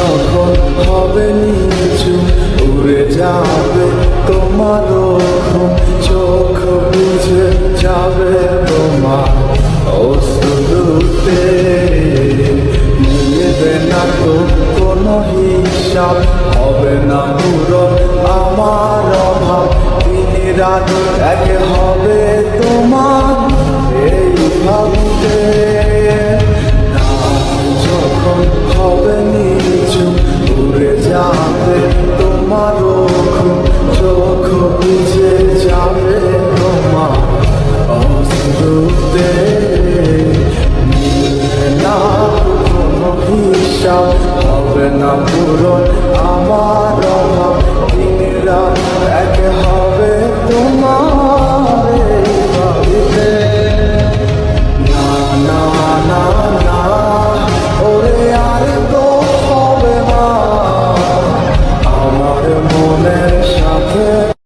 যখন হবে নিচু, উড়ে যাবে তোমার চোখ বুঝে যাবে তোমার অশ্রুতে। মিলবে না তো কোনো হিসাব, হবে না পূরণ আমার অভাব। দিন রাত এক হবে তোমার, এই ভাবতে। হিসাব হবে না পূরণ, আমার অভাব এক হবে তোমার না না না, ওরে, আর তো হবে না। আমার মনের সাথে